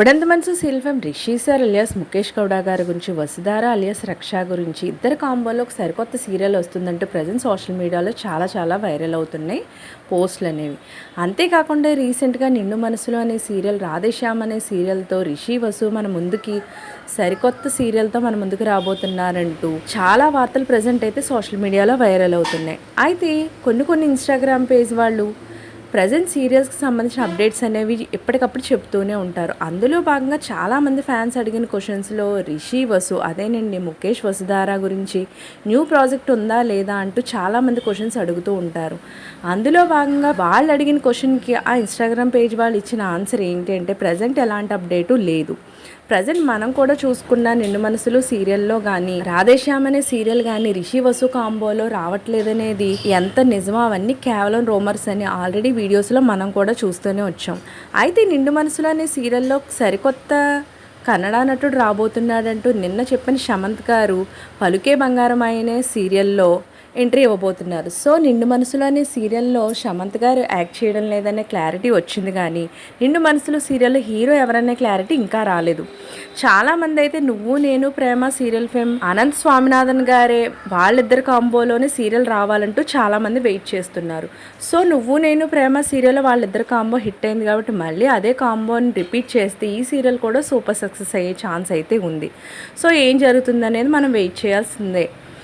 ఇప్పుడంత మనసు శిల్పం Rishi sir alias Mukesh Gowda గారి గురించి వసుధార అలియాస్ రక్ష గురించి ఇద్దరు కాంబోలో ఒక సరికొత్త సీరియల్ వస్తుందంటూ ప్రజెంట్ సోషల్ మీడియాలో చాలా చాలా వైరల్ అవుతున్నాయి పోస్టులు అనేవి. అంతేకాకుండా రీసెంట్గా నిన్ను మనసులో అనే సీరియల్ రాధేశ్యామ్ అనే సీరియల్తో రిషి వసు మన ముందుకి సరికొత్త సీరియల్తో మన ముందుకు రాబోతున్నారంటూ చాలా వార్తలు ప్రజెంట్ అయితే సోషల్ మీడియాలో వైరల్ అవుతున్నాయి. అయితే కొన్ని కొన్ని ఇన్స్టాగ్రామ్ పేజ్ వాళ్ళు ప్రజెంట్ సీరియల్స్కి సంబంధించిన అప్డేట్స్ అనేవి ఎప్పటికప్పుడు చెప్తూనే ఉంటారు. అందులో భాగంగా చాలామంది ఫ్యాన్స్ అడిగిన క్వశ్చన్స్లో రిషి వసు అదేనండి ముఖేష్ వసుధారా గురించి న్యూ ప్రాజెక్ట్ ఉందా లేదా అంటూ చాలామంది క్వశ్చన్స్ అడుగుతూ ఉంటారు. అందులో భాగంగా వాళ్ళు అడిగిన క్వశ్చన్కి ఆ ఇన్స్టాగ్రామ్ పేజ్ వాళ్ళు ఇచ్చిన ఆన్సర్ ఏంటి అంటే ప్రజెంట్ ఎలాంటి అప్డేటు లేదు. ప్రజెంట్ మనం కూడా చూసుకున్న నిన్ను మనసులు సీరియల్లో కానీ రాధేశ్యామ్ అనే సీరియల్ కానీ రిషి వసు కాంబోలో రావట్లేదనేది ఎంత నిజమో అవన్నీ కేవలం రోమర్స్ అని ఆల్రెడీ వీడియోస్లో మనం కూడా చూస్తూనే వచ్చాం. అయితే నిండు మనసులు అనే సీరియల్లో సరికొత్త కన్నడ నటుడు రాబోతున్నాడంటూ నిన్న చెప్పిన శమంత్ గారు పలుకే బంగారం అనే సీరియల్లో ఎంట్రీ ఇవ్వబోతున్నారు. సో నిండు మనసులు అనే సీరియల్లో శమంత్ గారు యాక్ట్ చేయడం లేదనే క్లారిటీ వచ్చింది కానీ నిండు మనసులు సీరియల్లో హీరో ఎవరనే క్లారిటీ ఇంకా రాలేదు. చాలామంది అయితే నువ్వు నేను ప్రేమ సీరియల్ ఫేమ్ అనంత్ స్వామినాథన్ గారే వాళ్ళిద్దరు కాంబోలోనే సీరియల్ రావాలంటూ చాలామంది వెయిట్ చేస్తున్నారు. సో నువ్వు నేను ప్రేమ సీరియల్ వాళ్ళిద్దరు కాంబో హిట్ అయింది కాబట్టి మళ్ళీ అదే కాంబోని రిపీట్ చేస్తే ఈ సీరియల్ కూడా సూపర్ సక్సెస్ అయ్యే ఛాన్స్ అయితే ఉంది. సో ఏం జరుగుతుందనేది మనం వెయిట్ చేయాల్సిందే.